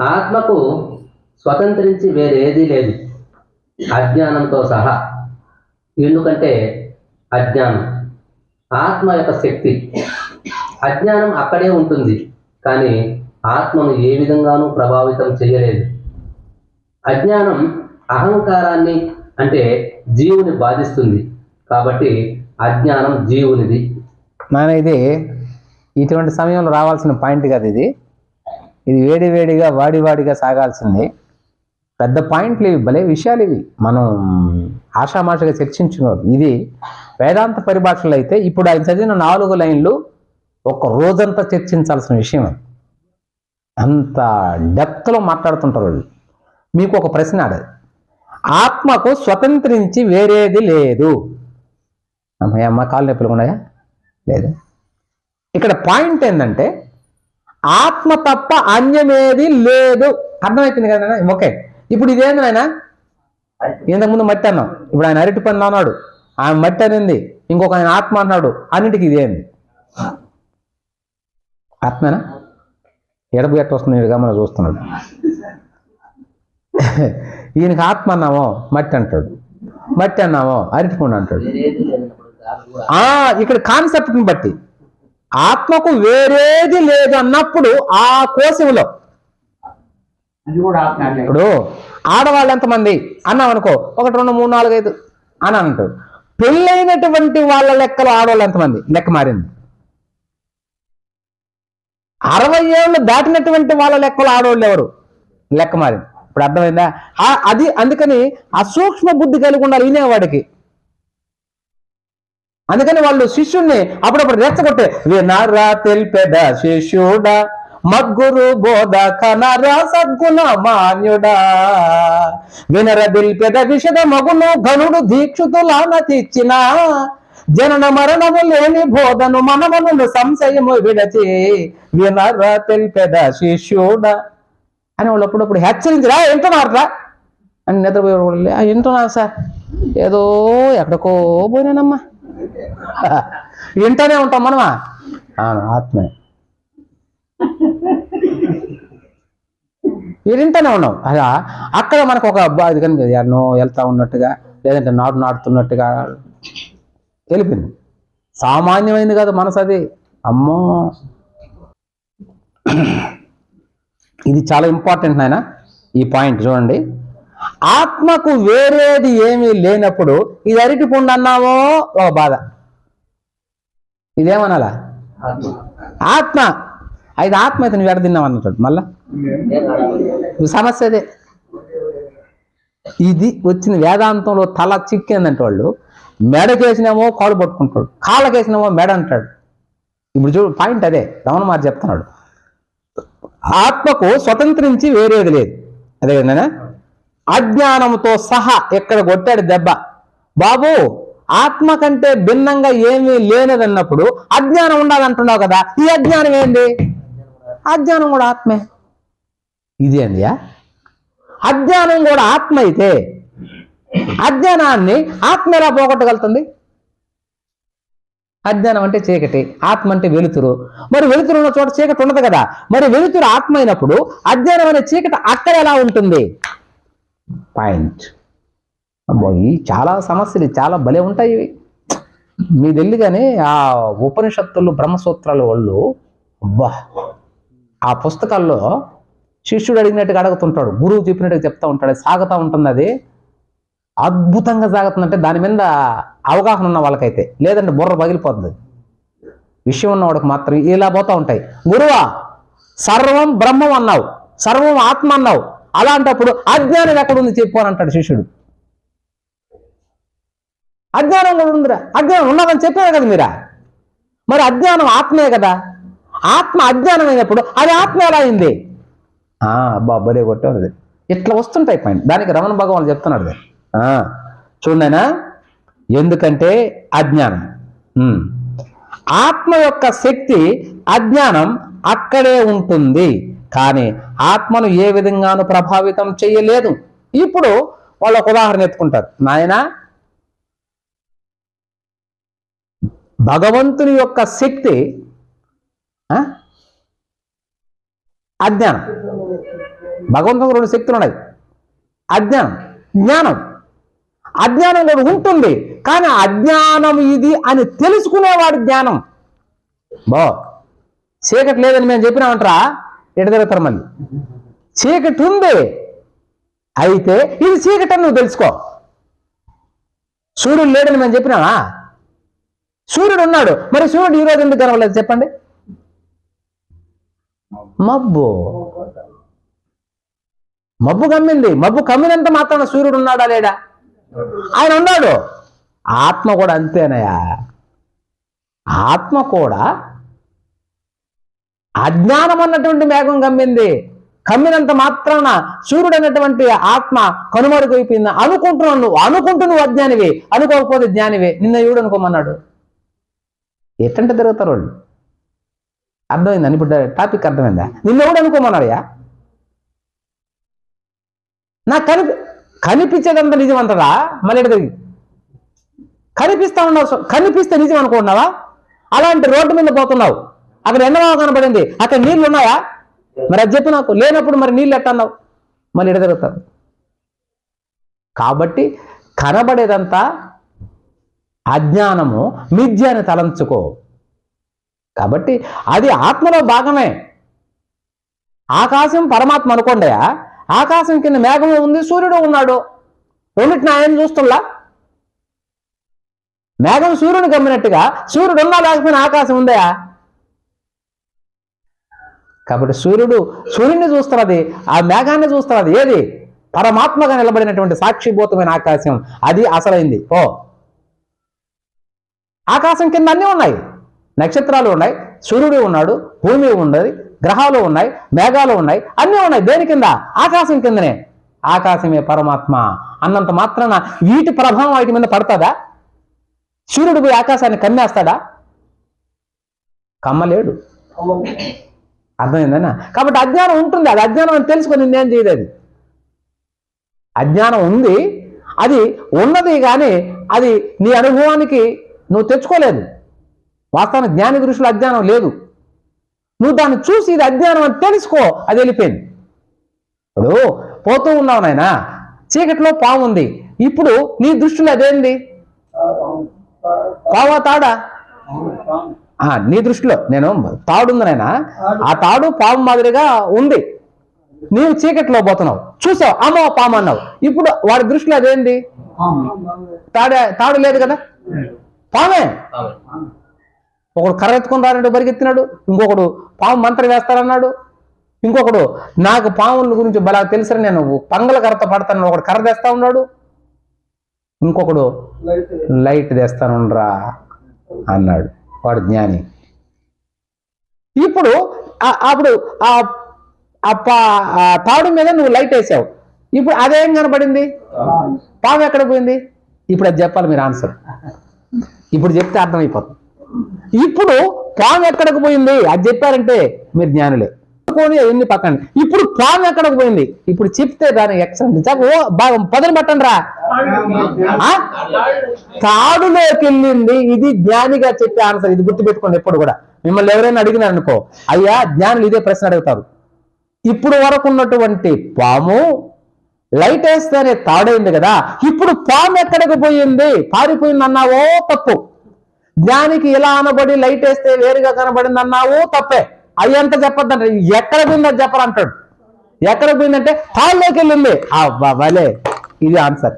ఆత్మకు స్వతంత్రించి వేరేది లేదు. అజ్ఞానంతో సహా. ఎందుకంటే అజ్ఞానం ఆత్మ యొక్క శక్తి. అజ్ఞానం అక్కడే ఉంటుంది కానీ ఆత్మను ఏ విధంగానూ ప్రభావితం చేయలేదు. అజ్ఞానం అహంకారాన్ని అంటే జీవుని బాధిస్తుంది. కాబట్టి అజ్ఞానం జీవునిది. నాయన ఇది ఇటువంటి సమయంలో రావాల్సిన పాయింట్ కదా ఇది. ఇది వేడి వేడిగా సాగాల్సింది. పెద్ద పాయింట్లు ఇవి భలే విషయాలు ఇవి. మనం ఆషామాషగా చర్చించుకోవాలి. ఇది వేదాంత పరిభాషలో అయితే ఇప్పుడు ఆయన చదివిన నాలుగు లైన్లు ఒక రోజంతా చర్చించాల్సిన విషయం అది. అంత డెప్త్లో మాట్లాడుతుంటారు వాళ్ళు. మీకు ఒక ప్రశ్న అడది ఆత్మకు స్వతంత్రించి వేరేది లేదు. అమ్మాయి అమ్మ కాళ్ళు నొప్పులు ఉన్నాయా? లేదు. ఇక్కడ పాయింట్ ఏంటంటే ఆత్మ తప్ప అన్యమేది లేదు. అర్థమవుతుంది కదా నాయనా? ఓకే. ఇప్పుడు ఇదేంది ఆయన ఇంతకుముందు మట్టి అన్నాం ఇప్పుడు ఆయన అరటి పండు అన్నాడు. ఆయన మట్టి అనింది. ఇంకొక ఆయన ఆత్మ అన్నాడు. అన్నిటికీ ఇదేంది? ఆత్మేనా? ఎడపు ఎట్ట వస్తుంది ఈడు చూస్తున్నాడు. ఈయనకి ఆత్మ అన్నామో మట్టి అంటాడు. మట్టి అన్నామో అరటిపండు అంటాడు. ఆ ఇక్కడ కాన్సెప్ట్ని బట్టి. ఆత్మకు వేరేది లేదు అన్నప్పుడు ఆ కోశంలో ఇప్పుడు ఆడవాళ్ళు ఎంతమంది? అన్నాం అనుకో ఒకటి రెండు మూడు నాలుగు ఐదు అని అంటారు. పెళ్ళైనటువంటి వాళ్ళ లెక్కలు ఆడవాళ్ళు ఎంతమంది? లెక్క మారింది. అరవై ఏళ్ళు దాటినటువంటి వాళ్ళ లెక్కలు ఆడవాళ్ళు ఎవరు? లెక్క మారింది. ఇప్పుడు అర్థమైందా? అది అందుకని ఆ సూక్ష్మ బుద్ధి కలిగి ఉండాలి వినేవాడికి అందుకని వాళ్ళు శిష్యుణ్ణి అప్పుడప్పుడు రెచ్చగొట్టే వినరా తెలిపెద శిష్యుడా మగ్గురు బోధ కనరా సద్గుణ మాన్యుడా. వినర దిల్పెద విషద మగును ఘనుడు దీక్షుతులాన తెచ్చిన జనన మరణము లేని బోధను మనమను సంశయము విడచి వినరా తెలిపెద శిష్యుడ. అని వాళ్ళు అప్పుడప్పుడు హెచ్చరించరా వింటున్నారా అని నిద్రపోయే వాళ్ళు వింటున్నాను సార్? ఏదో ఎక్కడికో పోయినానమ్మా. వింటూనే ఉంటాం మనమా? అవును ఆత్మే. వింటూనే ఉన్నాం. అలా అక్కడ మనకు ఒక అబ్బా ఇది కానీ ఎన్నో వెళ్తా ఉన్నట్టుగా లేదంటే నాటు నాటుతున్నట్టుగా తెలిపింది. సామాన్యమైంది కాదు మనసు అది. అమ్మో. ఇది చాలా ఇంపార్టెంట్ నాయన ఈ పాయింట్ చూడండి. ఆత్మకు వేరేది ఏమీ లేనప్పుడు ఇది అరటి పుండు అన్నామో ఒక బాధ. ఇదేమనాలా? ఆత్మ. అయితే ఆత్మ అయితే నువ్వు ఎడదిన్నావు అన్నట్టు మళ్ళా? సమస్య అదే ఇది వచ్చిన వేదాంతంలో తల చిక్కిందంటే వాళ్ళు మెడకేసినామో కాళ్ళు పట్టుకుంటాడు కాళ్ళకేసినామో మెడ అంటాడు. ఇప్పుడు చూడు పాయింట్ అదే. రమణ మారి చెప్తున్నాడు. ఆత్మకు స్వతంత్రించి వేరేది లేదు. అదే విధంగా అజ్ఞానంతో సహా ఇక్కడ కొట్టాడు దెబ్బ? బాబు ఆత్మ కంటే భిన్నంగా ఏమీ లేనిదన్నప్పుడు అజ్ఞానం ఉండాలంటున్నావు కదా ఈ అజ్ఞానం ఏంది? అజ్ఞానం కూడా ఆత్మే. ఇది ఏందియా? అజ్ఞానం కూడా ఆత్మ అయితే అజ్ఞానాన్ని ఆత్మ ఎలా పోగొట్టగలుగుతుంది? అజ్ఞానం అంటే చీకటి ఆత్మ అంటే వెలుతురు. మరి వెలుతురు ఉన్న చోట చీకటి ఉండదు కదా. మరి వెలుతురు ఆత్మ అయినప్పుడు అజ్ఞానం అనే చీకటి అక్కడ ఎలా ఉంటుంది? పాయింట్. అబ్బో ఈ చాలా సమస్యలు చాలా భలే ఉంటాయి ఇవి. మీ తెలియదు కానీ ఆ ఉపనిషత్తులు బ్రహ్మసూత్రాలు వాళ్ళు అబ్బా ఆ పుస్తకాల్లో శిష్యుడు అడిగినట్టుగా అడుగుతుంటాడు గురువు చెప్పినట్టుగా చెప్తా ఉంటాడు సాగుతూ ఉంటుంది అది. అద్భుతంగా సాగుతుందంటే దాని మీద అవగాహన ఉన్న వాళ్ళకైతే లేదంటే బుర్ర పగిలిపోతుంది. విషయం ఉన్నవాడికి మాత్రం ఇలా పోతూ ఉంటాయి. గురువా సర్వం బ్రహ్మం అన్నావు సర్వం ఆత్మ అన్నావు అలాంటప్పుడు అజ్ఞానం ఎక్కడుంది చెప్పు అని అంటాడు శిష్యుడు. అజ్ఞానం కూడా ఉందిరా. అజ్ఞానం ఉన్నదని చెప్పారు కదా మీరా? మరి అజ్ఞానం ఆత్మే కదా. ఆత్మ అజ్ఞానం అయినప్పుడు అది ఆత్మ ఎలా అయింది? ఆ, అబ్బా కొట్టారు అది. ఇట్లా వస్తుంటాయి పాయింట్ దానికి రమణ భగవాన్ చెప్తున్నాడు ఆ, చూడైనా ఎందుకంటే అజ్ఞానం. ఆత్మ యొక్క శక్తి అజ్ఞానం అక్కడే ఉంటుంది. కానీ ఆత్మను ఏ విధంగానూ ప్రభావితం చేయలేదు. ఇప్పుడు వాళ్ళు ఒక ఉదాహరణ ఎత్తుకుంటారు. నాయనా భగవంతుని యొక్క శక్తి అజ్ఞానం. భగవంతునికి రెండు శక్తులు ఉన్నాయి అజ్ఞానం జ్ఞానం. అజ్ఞానం కూడా ఉంటుంది కానీ అజ్ఞానం ఇది అని తెలుసుకునేవాడు జ్ఞానం. బో చీకటి లేదని మేము చెప్పినామంటారా? ఎటు మళ్ళీ. చీకటి ఉంది అయితే ఇది చీకటి అని నువ్వు తెలుసుకో. సూర్యుడు లేడని మేము చెప్పినావా సూర్యుడు ఉన్నాడు. మరి సూర్యుడు ఈరోజు ఎందుకు కనవలేదు చెప్పండి. మబ్బు. మబ్బు కమ్మింది. మబ్బు కమ్మినంత మాత్రాన సూర్యుడు ఉన్నాడా లేడా? ఆయన ఉన్నాడు. ఆత్మ కూడా అంతేనయా ఆత్మ కూడా అజ్ఞానం అన్నటువంటి మేఘం కమ్మింది. కమ్మినంత మాత్రాన సూర్యుడు అన్నటువంటి ఆత్మ కనుమరుగైపోయింది. అనుకుంటున్నావు నువ్వు అనుకుంటూ నువ్వు అజ్ఞానివి అనుకోకపోతే జ్ఞానివే నిన్న ఎవడు అనుకోమన్నాడు. ఎట్టంటే తిరుగుతారు వాళ్ళు? అర్థమైందా? ఇప్పుడు టాపిక్ అర్థమైందా? నిన్న ఎవడు అనుకోమన్నాడయ్యా? నాకు కనిపి కనిపించేదంతా నిజం అంటారా? మళ్ళీ ఎటు తిరిగి? కనిపిస్తా ఉన్నావు కనిపిస్తే నిజం అనుకుంటున్నావా? అలాంటి రోడ్డు మీద పోతున్నావు. అక్కడ ఎండమావ కనబడింది అక్కడ నీళ్ళు ఉన్నాయా? మరి అది చెప్పు నాకు. లేనప్పుడు మరి నీళ్ళు ఎట్టన్నావు మళ్ళీ ఇడతిరుగుతారు కాబట్టి కనబడేదంతా అజ్ఞానము మిథ్య అని తలంచుకో. కాబట్టి అది ఆత్మలో భాగమే. ఆకాశం పరమాత్మ అనుకోండియా ఆకాశం కింద మేఘము ఉంది సూర్యుడు ఉన్నాడు. రెండింటిని ఆయన చూస్తుండ మేఘం సూర్యుని గమ్మినట్టుగా సూర్యుడు ఉన్నా లేకపోయినా ఆకాశం ఉందా కాబట్టి సూర్యుడు సూర్యుడిని చూస్తున్నది ఆ మేఘాన్ని చూస్తున్నది ఏది? పరమాత్మగా నిలబడినటువంటి సాక్షిభూతమైన ఆకాశం. అది అసలైంది. ఓ. ఆకాశం కింద అన్నీ ఉన్నాయి. నక్షత్రాలు ఉన్నాయి. సూర్యుడు ఉన్నాడు భూమి ఉన్నది గ్రహాలు ఉన్నాయి మేఘాలు ఉన్నాయి అన్నీ ఉన్నాయి. దేని కింద? ఆకాశం కిందనే. ఆకాశమే పరమాత్మ. అన్నంత మాత్రాన వీటి ప్రభావం వాటి మీద పడుతుందా? సూర్యుడు పోయి ఆకాశాన్ని కమ్మేస్తాడా? కమ్మలేడు. అర్థమైందన్నా? కాబట్టి అజ్ఞానం ఉంటుంది. అది అజ్ఞానం అని తెలుసుకొని నిన్నేం చేయదు అది అజ్ఞానం ఉంది. అది ఉన్నది కానీ అది నీ అనుభవానికి నువ్వు తెచ్చుకోలేదు. వాస్తవానికి జ్ఞాని దృష్టిలో అజ్ఞానం లేదు. నువ్వు దాన్ని చూసి ఇది అజ్ఞానం అని తెలుసుకో అది వెళ్ళిపోయింది. ఇప్పుడు పోతూ ఉన్నావు నాయనా చీకట్లో పాము ఉంది. ఇప్పుడు నీ దృష్టిలో అదేంది? పావా తాడా? నీ దృష్టిలో నేను తాడు ఉంది నాయన ఆ తాడు పాము మాదిరిగా ఉంది. నీవు చీకట్లో పోతున్నావు. చూసావు అమ్మో పాము అన్నావు. ఇప్పుడు వాడి దృష్టిలో అదేంది? తాడే తాడు లేదు కదా? పామే? ఒకడు కర్ర ఎత్తుకొని రానంటే పరిగెత్తినాడు ఇంకొకడు పాము మంత్రం వేస్తారన్నాడు. ఇంకొకడు నాకు పాముల గురించి బలా తెలుసని నేను పంగల కర్రతో పడతాను ఒకడు కర్ర తెస్తా ఉన్నాడు. ఇంకొకడు లైట్. తెస్తానురా అన్నాడు. వాడు జ్ఞాని. ఇప్పుడు అప్పుడు ఆ ఆ పా- ఆ మీద నువ్వు లైట్ వేసావు. ఇప్పుడు అదేం కనబడింది పాము ఎక్కడ పోయింది? ఇప్పుడు అది చెప్పాలి మీరు ఆన్సర్. ఇప్పుడు చెప్తే అర్థమైపోతుంది. ఇప్పుడు పాము ఎక్కడికి పోయింది? అది చెప్పారంటే మీరు జ్ఞానులే. పట్టుకొని అవన్నీ పక్కన ఇప్పుడు పాము ఎక్కడికి పోయింది? ఇప్పుడు చెప్తే దాని ఎక్సలెంట్ ఓ బాగా పదలు పట్టండి రా తాడులోకి వెళ్ళింది ఇది జ్ఞానిగా చెప్పే ఆన్సర్. ఇది గుర్తుపెట్టుకోండి ఎప్పుడు కూడా. మిమ్మల్ని ఎవరైనా అడిగినారు అనుకో. అయ్యా జ్ఞానులు ఇదే ప్రశ్న అడుగుతారు. ఇప్పుడు వరకు ఉన్నటువంటి పాము లైట్ వేస్తేనే తాడైంది కదా. ఇప్పుడు పాము ఎక్కడికి పోయింది? పారిపోయింది అన్నావో తప్పు. జ్ఞానికి ఇలా అనబడి లైట్ వేస్తే వేరుగా కనబడింది అన్నావో తప్పే. అవి ఎంత చెప్పొద్దంట ఎక్కడ పోయిందని చెప్పరంటాడు ఎక్కడ పోయిందంటే హాల్లోకి వెళ్ళింది. అబ్బా భలే. ఇది ఆన్సర్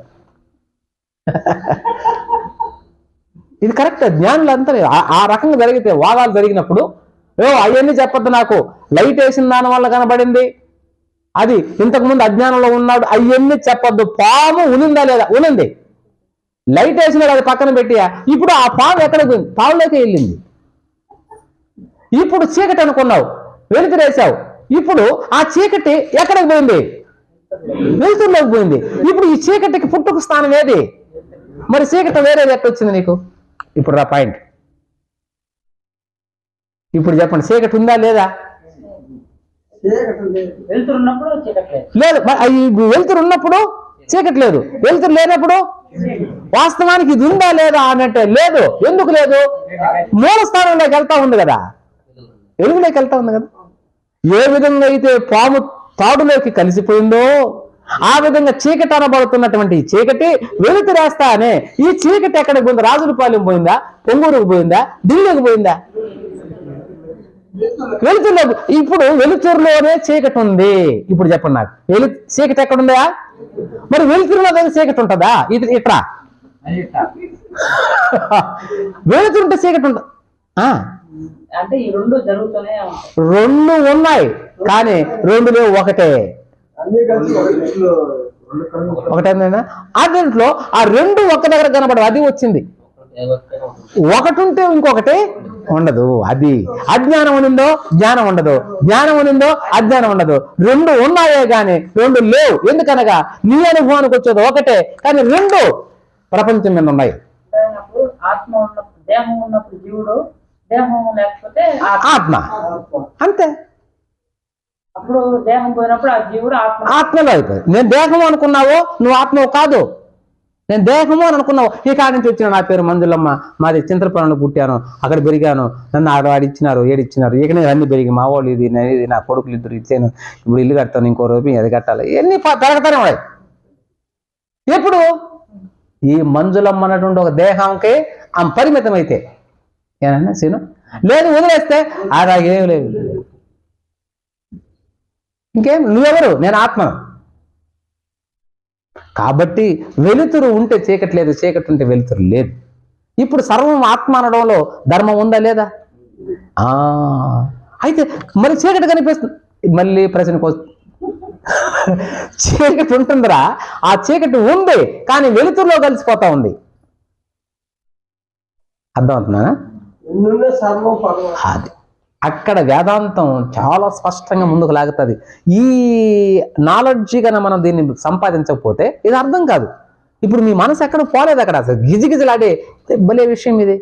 ఇది కరెక్ట్ జ్ఞానులు అంతా ఆ- రకంగా జరిగితే వాదాలు జరిగినప్పుడు ఏ అవన్నీ చెప్పొద్దు నాకు. లైట్ వేసిన దాని వల్ల కనబడింది. అది ఇంతకుముందు అజ్ఞానంలో ఉన్నాడు. అవన్నీ చెప్పొద్దు. పాము ఉనిందా లేదా? ఉనింది. లైట్ వేసినాడు అది పక్కన పెట్టి ఇప్పుడు ఆ పాము ఎక్కడ పోయింది? పాములోకి వెళ్ళింది. ఇప్పుడు చీకటి అనుకున్నావు వెలుతురేసావు. ఇప్పుడు ఆ చీకటి ఎక్కడికి పోయింది? వెలుతురులోకి పోయింది. ఇప్పుడు ఈ చీకటికి పుట్టుకు స్థానం ఏది? మరి చీకటి వేరేది ఎట్టొచ్చింది నీకు? ఇప్పుడు రా పాయింట్. ఇప్పుడు చెప్పండి చీకటి ఉందా లేదా? లేదు. వెలుతురు ఉన్నప్పుడు చీకటి లేదు. వెలుతురు లేనప్పుడు వాస్తవానికి ఇది ఉందా లేదా అన్నట్టే లేదు. ఎందుకు లేదు? మూల స్థానంలోకి వెళ్తా ఉంది కదా. వెలుగులోకి వెళ్తా ఉంది కదా. ఏ విధంగా అయితే పాము తాడులోకి కలిసిపోయిందో ఆ విధంగా చీకటి అనబడుతున్నటువంటి చీకటి వెలుతురేస్తా అనే ఈ చీకటి ఎక్కడికి పోయింది? రాజులపాలెం పోయిందా? పొంగూరుకు పోయిందా? ఢిల్లీకి పోయిందా? వెలుతురులో ఇప్పుడు వెలుతురులోనే చీకటి ఉంది. ఇప్పుడు చెప్పండి నాకు. వెలు చీకటి ఎక్కడ ఉందా? మరి వెలుతురులో చీకటి ఉంటుందా? ఇది ఇట్రా. వెలుతురుంటే చీకటి ఉంటుంది ఆ, అంటే ఈ రెండు జరుగుతూనే ఉంటాయి. రెండు ఉన్నాయి. కానీ రెండు లేవు ఒకటే. ఒకటేందా ఆ దీంట్లో ఆ రెండు ఒక్క దగ్గర కనబడవు అది వచ్చింది. ఒకటి ఉంటే ఇంకొకటి ఉండదు అది. అజ్ఞానం ఉన్నిందో జ్ఞానం ఉండదు. జ్ఞానం ఉన్నిందో అజ్ఞానం ఉండదు. రెండు ఉన్నాయే గాని రెండు లేవు. ఎందుకనగా నీ అనుభవానికి వచ్చేది ఒకటే కానీ రెండు ప్రపంచం మీద ఉన్నాయి. అప్పుడు ఆత్మ ఉన్నప్పుడు దేహం ఉన్నప్పుడు జీవుడు దేహం లేకపోతే ఆత్మ. ఆత్మ. అంతే. అప్పుడు దేహం పోయినప్పుడు ఆ జీవుడు ఆత్మ. ఆత్మలో అయిపోయింది నేను దేహము అనుకున్నావో నువ్వు ఆత్మవు కాదు. నేను దేహము అని అనుకున్నావు ఈ కాడి నుంచి వచ్చిన నా పేరు మంజులమ్మ. మాది చింతలపురంలో పుట్టాను. అక్కడ పెరిగాను. నన్ను ఆడ వాడు ఇచ్చినారు ఏడు ఇచ్చినారు ఇక నేను అన్ని పెరిగి మా వాళ్ళు ఇది నేను ఇది నా కొడుకులు ఇద్దరు ఇచ్చాను. ఇప్పుడు ఇల్లు కడతాను ఇంకో రూపాయి అది కట్టాలి. ఎన్ని పెరగతానే ఉన్నాయి ఎప్పుడు? ఈ మంజులమ్మ అన్నటువంటి ఒక దేహంకి ఆ పరిమితం అయితే ఏనన్నా సీను? లేదు వదిలేస్తే. అలాగేం లేదు. ఇంకేం? నువ్వెవరు? నేను ఆత్మ. కాబట్టి వెలుతురు ఉంటే చీకటి లేదు చీకటి ఉంటే వెలుతురు లేదు. ఇప్పుడు సర్వం ఆత్మ అనడంలో ధర్మం ఉందా లేదా? ఆ. అయితే మరి చీకటి కనిపిస్తుంది. మళ్ళీ ప్రశ్నకు చీకటి ఉంటుందిరా. ఆ చీకటి ఉంది కానీ వెలుతురులో కలిసిపోతా ఉంది. అర్థమవుతుందా? అది. అక్కడ వేదాంతం చాలా స్పష్టంగా ముందుకు లాగుతుంది. ఈ నాలెడ్జి కన్నా మనం దీన్ని సంపాదించకపోతే ఇది అర్థం కాదు. ఇప్పుడు మీ మనసు ఎక్కడ పోలేదు అక్కడ? అసలు గిజిగిజలాడే భలే విషయం ఇది.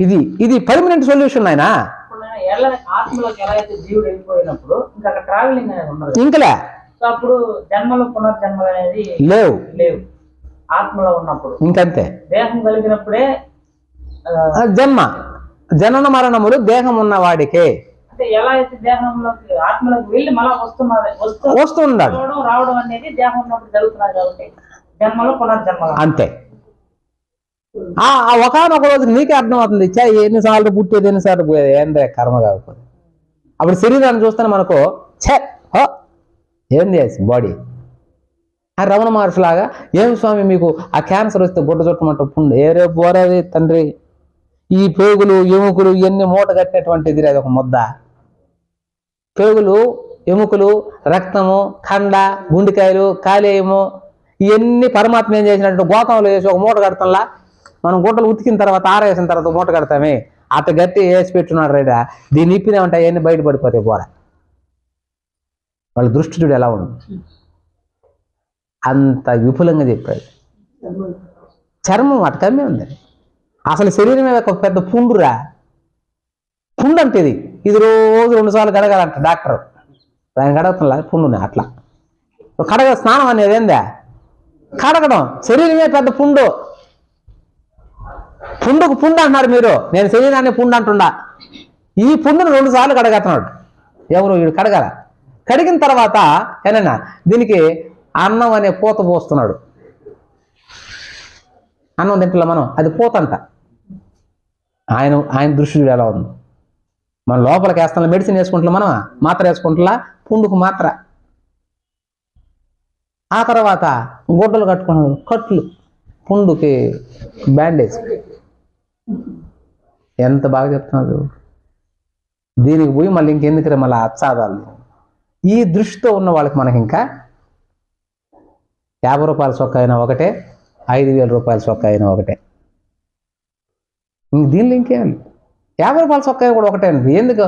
ఇది ఇది పర్మనెంట్ సొల్యూషన్ ఆయన ఇప్పుడు ఎల్ల ఆత్మలోకి ఎలా అయితే జీవుడు వెళ్ళిపోయినప్పుడు ఇంకా అక్కడ ట్రావెలింగ్ అనేది ఉండదు. ఇంకలే. అప్పుడు జన్మలు పునర్జన్మలు అనేది లేవు. లేవు. ఆత్మలో ఉన్నప్పుడు. ఇంకంతే. దేహం కలిగినప్పుడే జన్మ. జనన మరణములు దేహం వస్తున్నది వస్తూ వస్తున్నాడు రావడం రావడం అనేది దేహం ఉన్నప్పుడు జరుగుతున్నది కాబట్టి జన్మలో పునర్జన్మలు. అంతే. ఒకనొక రోజు నీకే అర్థమవుతుంది. చా ఎన్నిసార్లు పుట్టేది ఎన్నిసార్లు పోయేది? ఏందే కర్మ కాకపోతే. అప్పుడు శరీరాన్ని చూస్తే మనకు ఛే హో ఏంది బాడీ ఆ రమణ మహర్షి లాగా ఏం స్వామి మీకు ఆ క్యాన్సర్ వస్తే గుడ్డ చుట్టమంట పుండు ఏరే పోరేది తండ్రి? ఈ పేగులు ఎముకలు ఇవన్నీ మూట కట్టినటువంటిది అది ఒక ముద్ద. పేగులు ఎముకలు రక్తము కండ గుండెకాయలు కాలేయము ఇవన్నీ పరమాత్మ ఏం చేసినట్టు గోతంలో వేసి ఒక మూట కడతంలా? మనం గుడ్డలు ఉతికిన తర్వాత ఆరేసిన తర్వాత మూట కడతామే. అత గట్టి వేసి పెట్టున్నాడు రైడా. దీన్ని ఇప్పినామంటే అవన్నీ బయటపడిపోతాయి పోరా. వాళ్ళ దృష్టి చూడు ఎలా ఉంది అంత విపులంగా చెప్పాడు. చర్మం అటు ఉందండి అసలు శరీరం మీద ఒక పెద్ద పుండురా. పుండు అంటే ఇది ఇది రోజు రెండు సార్లు కడగాలంట డాక్టర్. ఆయన కడగతంలా పుండుని అట్లా. కడగ స్నానం అనేది ఏందా? కడగడం. శరీరమే పెద్ద పుండు. పుండుకు పుండు అంటున్నారు మీరు. నేను శరీరాన్ని పుండు అంటుండా ఈ పుండును రెండు సార్లు కడగతున్నాడు ఎవరు? వీడు కడగాల. కడిగిన తర్వాత ఏనన్నా దీనికి అన్నం అనే పూత పోస్తున్నాడు. అన్నం తింటున్నా మనం. అది పూతంట ఆయన ఆయన దృష్టి ఎలా ఉంది? మన లోపలికి వేస్తాం మెడిసిన్ వేసుకుంటున్నా మనం మాత్ర వేసుకుంటున్నా పుండుకు మాత్ర. ఆ తర్వాత గుడ్డలు కట్టుకున్నాడు కట్లు. పుండుకి బ్యాండేజ్. ఎంత బాగా చెప్తున్నారు. దీనికి పోయి మళ్ళీ ఇంకెందుకు మళ్ళీ అత్సాదాలు ఈ దృష్టితో ఉన్న వాళ్ళకి మనకి ఇంకా యాభై రూపాయల చొక్క అయినా ఒకటే ఐదు వేల రూపాయల చొక్క అయినా ఒకటే. దీనిలో ఇంకేం? యాభై రూపాయల చొక్కా కూడా ఒకటే అండి ఎందుకు?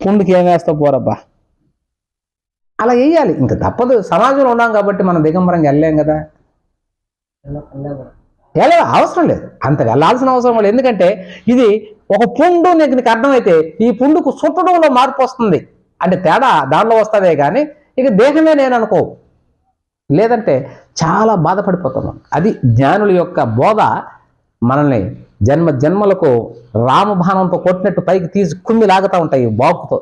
పుండుకి ఏం వేస్తావు పోరబ్బా? అలా వేయాలి. ఇంకా తప్పదు. సమాజంలో ఉన్నాం కాబట్టి మనం దిగంబరంగా వెళ్ళలేం కదా. వెళ్ళ అవసరం లేదు. అంత వెళ్ళాల్సిన అవసరం లేదు. ఎందుకంటే ఇది ఒక పుండు నీకు నీకు అర్థమైతే ఈ పుండుకు చుట్టడంలో మార్పు వస్తుంది. అంటే తేడా దానిలో వస్తుందే కానీ ఇక దేహమే నేను అనుకో. లేదంటే చాలా బాధపడిపోతున్నాం అది జ్ఞానుల యొక్క బోధ మనల్ని జన్మ జన్మలకు రామబాణంతో కొట్టినట్టు పైకి తీసి కుమ్మి లాగుతూ ఉంటాయి బాకుతో.